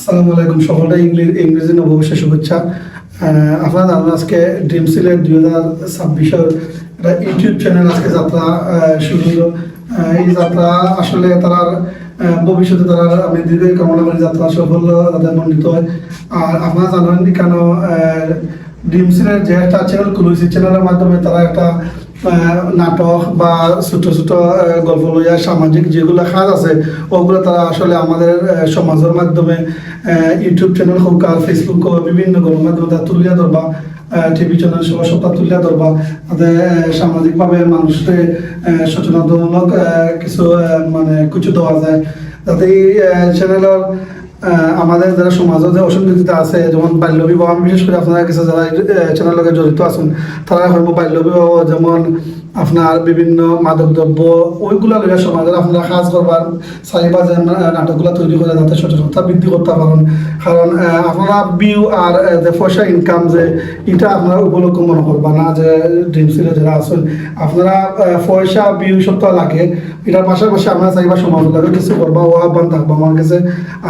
আসসালামু আলাইকুম। সকলটা ইংলিশ, ইংরেজি নববর্ষের শুভেচ্ছা। আপনারা আজকে ড্রিম সিলেট দুই হাজার ছাব্বিশের একটা ইউটিউব চ্যানেল আজকে যাত্রা শুরু হলো। এই যাত্রা আসলে তারা ভবিষ্যতে তারা আমি দীর্ঘ কামনা করি যাত্রা সফল তাদের মণ্ডিত হয়। আর আপনারা জানেন কেন ড্রিম সিলেট যে একটা চ্যানেল খুলেছে চ্যানেলের মাধ্যমে তারা একটা নাটক বা ছোট ছোট গল্প লইয়া সামাজিক যেগুলো কাজ আছে, ওগুলো তারা আসলে আমাদের সমাজের মাধ্যমে ইউটিউব চ্যানেল হোক আর ফেসবুক হোক, বিভিন্ন গণমাধ্যমে তারা তুলিয়া ধরবা টিভি চ্যানেল সবার সপ্তাহ তুলিয়া ধরবা, তাতে সামাজিকভাবে মানুষকে সচেতনতামূলক কিছু মানে কিছু দেওয়া যায়। যাতে এই চ্যানেলের আমাদের যারা সমাজে যে অসংগঠিত আছে, যেমন বাল্য বিবাহ আমি বিশেষ করে আপনারা কিছু যারা চ্যানেল জড়িত আছেন, তারা হইব বাল্য বিবাহ যেমন আপনার বিভিন্ন মাদক দ্রব্য ওইগুলা লইয়া সমাজের আপনারা কাজ করবার চাইবা যে নাটকগুলা তৈরি করে যাতে সচেতনতা বৃদ্ধি করতে পারেন। কারণ আপনারা বিউ আর যে পয়সা ইনকাম যে, এটা আপনারা উপলক্ষ মনে করবা না যে ড্রিম সিলে যারা আছেন। আপনারা পয়সা বিউ সত্য লাগে, এটার পাশাপাশি আমরা চাইবা সমাজ লাগে কিছু করবা, ও আহ্বান থাকব আমার কাছে।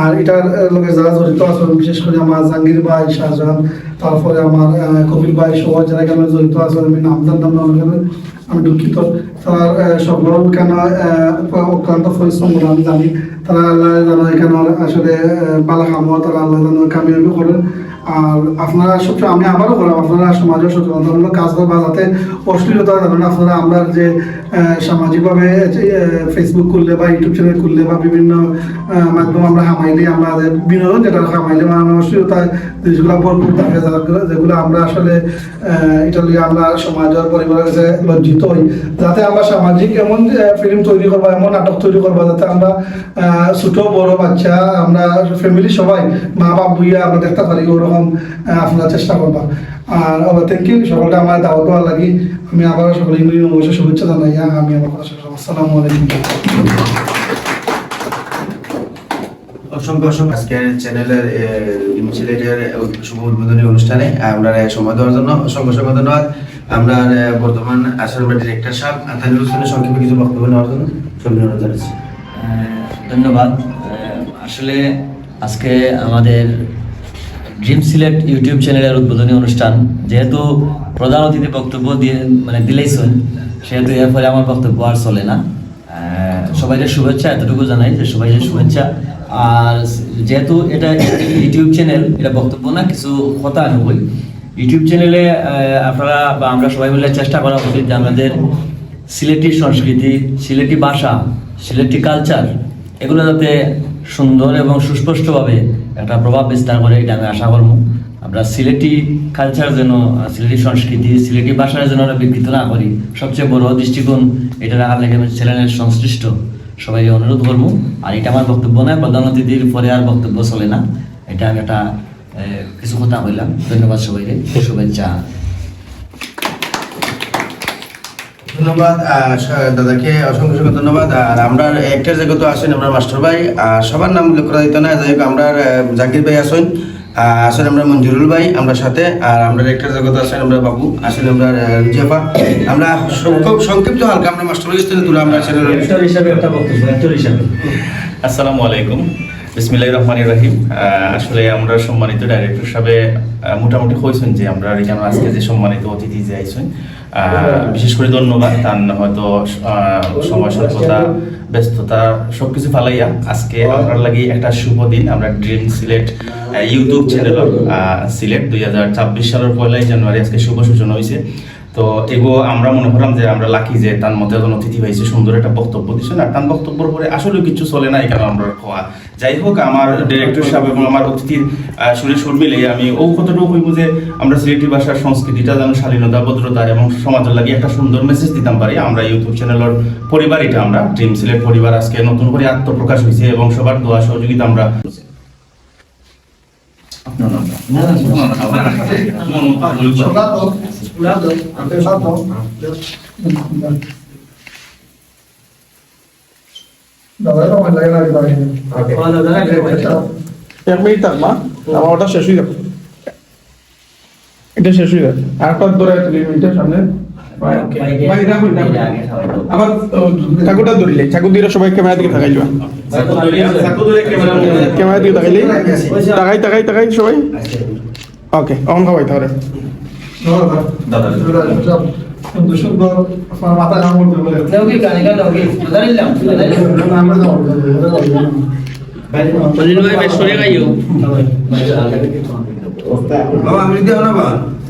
আর এটার লগে যারা জড়িত আছেন, বিশেষ করে আমার জাহাঙ্গীর ভাই, শাহজাহান, তারপরে আমার কবির ভাই সবাই যারা এখানে জড়িত আছেন, আমি নাম জানতাম না ওখানে আমি দুঃখিত। তার সকল কেন অক্লান্ত পরিশ্রম করে আমি জানি। তারা আল্লাহ যেন এখানে আসলে বালা কামো তারা আল্লাহ যেন কামিয়াবি করেন। আর আপনারা সবসময় আমি আবারও বললাম, আপনারা সমাজের সচেতনতামূলক কাজ করবা যাতে অশ্লীলতা জানেন আপনারা আমরা যে সামাজিকভাবে ফেসবুক করলে বা ইউটিউব চ্যানেল করলে বা বিভিন্ন মাধ্যম আমরা হামাইলে আমরা বিনোদন যেটা হামাইলে মানে অশ্লীলতা জিনিসগুলো ভরপুর থাকে, যেগুলো আমরা আসলে এটা লিয়ে আমরা সমাজের পরিবারের কাছে লজ্জিত হই। যাতে আমরা সামাজিক এমন ফিল্ম তৈরি করব, এমন নাটক তৈরি করব, যাতে আমরা ছোট, বড়, বাচ্চা, আমরা ফ্যামিলি সবাই মা বাপ বুইয়া আমরা দেখতে পারি, ওরকম আপনারা চেষ্টা করবা। আর থ্যাংক ইউ সকলটা আমার দাওয়াত দেওয়ার লাগি। আমি আবার সকলে ইংরেজি অবশ্যই শুভেচ্ছা জানাই। আমি আমার কথা আসসালামু আলাইকুম। অসংখ্য অসংখ্য আজকের চ্যানেলের শুভ উদ্বোধনী অনুষ্ঠানে আমরা সময় দেওয়ার জন্য অসংখ্য অসংখ্য ধন্যবাদ। আমরা বর্তমান আসাম ডিরেক্টর সাহেব তানিরুল হোসেনের সংক্ষেপে কিছু বক্তব্য নেওয়ার জন্য সঙ্গে অনুরোধ জানাচ্ছি। আহ, ধন্যবাদ। আহ, আসলে আজকে আমাদের ড্রিম সিলেক্ট ইউটিউব চ্যানেলের উদ্বোধনী অনুষ্ঠান, যেহেতু প্রধান অতিথি বক্তব্য দিয়ে মানে দিলেইছেন সেহেতু এর ফলে আমার বক্তব্য আর চলে না। সবাইকে শুভেচ্ছা, এতটুকু জানাই যে সবাইকে শুভেচ্ছা। আর যেহেতু এটা ইউটিউব চ্যানেল এটা বক্তব্য না, কিছু কথা আমি বলি। ইউটিউব চ্যানেলে আপনারা বা আমরা সবাই মিলে চেষ্টা করা উচিত যে আমাদের সিলেটি সংস্কৃতি, সিলেটি ভাষা, সিলেটি কালচার এগুলো যাতে সুন্দর এবং সুস্পষ্টভাবে একটা প্রভাব বিস্তার করে এটা আমি আশা করব। আমরা সিলেটি কালচার যেন, সিলেটি সংস্কৃতি, সিলেটি ভাষার যেন আমরা বিকৃত না করি, সবচেয়ে বড় দৃষ্টিকোণ এটা রাখার লেগে আমি সংশ্লিষ্ট সবাই অনুরোধ করব। আর এটা আমার বক্তব্য নয়, প্রধান অতিথির পরে আর বক্তব্য চলে না। এটা আমি একটা কিছু কথা বললাম। ধন্যবাদ সবাইকে। শুভেচ্ছা। ধন্যবাদ দাদাকে অসংখ্য অসংখ্য ধন্যবাদ। আর আমরা একটা জায়গা তো আসেন আমরা মাস্টার ভাই। আর সবার নাম উল্লেখ করা দিত না যাই হোক আমরা জাকির ভাই আসেন। আহ, আসেন আমরা মঞ্জুরুল ভাই আমরা সাথে। আর আমরা একটা জগৎ আসেন আমরা বাবু আসেন আমরা রুজিয়াফা। আমরা খুব সংক্ষিপ্ত হালকা আমরা মাস্টার ভাই তুলে আমরা অ্যাক্টর হিসাবে একটা বক্তব্য হিসাবে। আসসালামু আলাইকুম। বিসমিল্লাহ রহমানির রহিম। আসলে আমরা সম্মানিত ডাইরেক্টর মোটামুটি হয়েছেন যে আমরা আজকে যে সম্মানিত অতিথি যে আইছেন বিশেষ করে ধন্যবাদ, তার হয়তো সময় স্বল্পতা, ব্যস্ততা সবকিছু ফালাইয়া আজকে আপনার লাগি একটা শুভ দিন। আমরা dream Sylhet YouTube channel Sylhet দুই হাজার ছাব্বিশ সালের পয়লাই জানুয়ারি আজকে শুভ সূচনা হয়েছে তো এগো আমরা মনে করলাম যে আমরা লাকি যে তার মধ্যে একজন অতিথি পাইছে, সুন্দর একটা বক্তব্য দিচ্ছে না তার বক্তব্যের পরে আসলে কিছু চলে না এখানে আমরা খোয়া। যাই হোক, আমার ডিরেক্টর সাহেব এবং আমার অতিথির সুরে সুর মিলে আমি ও কতটুকু হইব যে আমরা সিলেটি ভাষার সংস্কৃতিটা যেন শালীনতা ভদ্রতা এবং সমাজের লাগে একটা সুন্দর মেসেজ দিতাম পারি। আমরা ইউটিউব চ্যানেলের পরিবার এটা, আমরা ড্রিম সিলেট পরিবার আজকে নতুন করে আত্মপ্রকাশ হয়েছে এবং সবার দোয়া সহযোগিতা আমরা দাদা সময় লাগে না এক মিনিট থাক মা আমার ওটা শেষ হয়ে যাবে এটা শেষ হয়ে যাবে আর একটা ধরে তুলি মিনিটের সামনে আবার চাকুটা ধরিলে চাকু দিয়ে সবাই ক্যামেরা দিকে তাকাই যাবা ক্যামেরা দিকে তাকাইলে তাকাই তাকাই তাকাই সবাই। ওকে অন খাওয়াই তাহলে।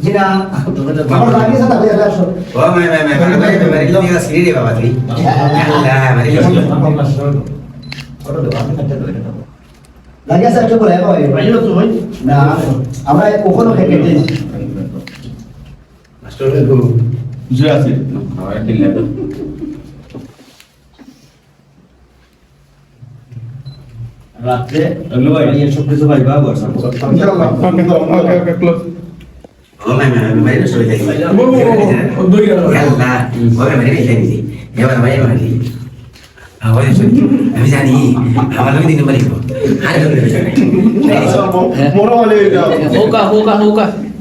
বলিল ভাই বেশ সরে গাইও বাবা আমি দিও না বাবা যেটা বাবা আগে সাথে আগে আসো ও মাই মাই মাই মাই মাই মাই কি দিগা সিরি রে বাবা তুই আল্লাহ মারি লাগে স্যার চুপ করে ভাই খেতে দিই মাস্টার কো রাত্রে সব কিছু পাইবা ইনশাআল্লাহ ওকে ওকে ওকে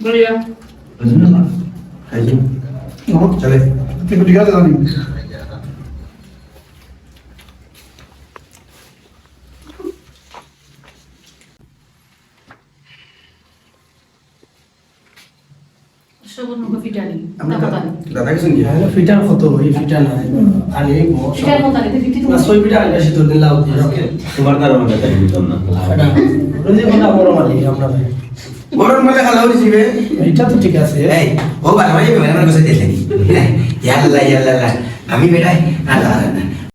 খা বাইরে দিল নৌকি বেশি ক্যামেরা চলে রাখো রাখো রাখো যে হইছে হইছে চলে কিন্তু ঠিক আছে জানি দাদা কিছু কত ফিটা না ফিটি সই ফিটা তো দিন লাউ দিয়ে ওকে তোমার না। বড় মালি মানে এটা তো ঠিক আছে। এই ও বাবা ভাই আমার কাছে দিলেনি ইয়াল্লা ইয়াল্লা আমি বেটাই আল্লাহ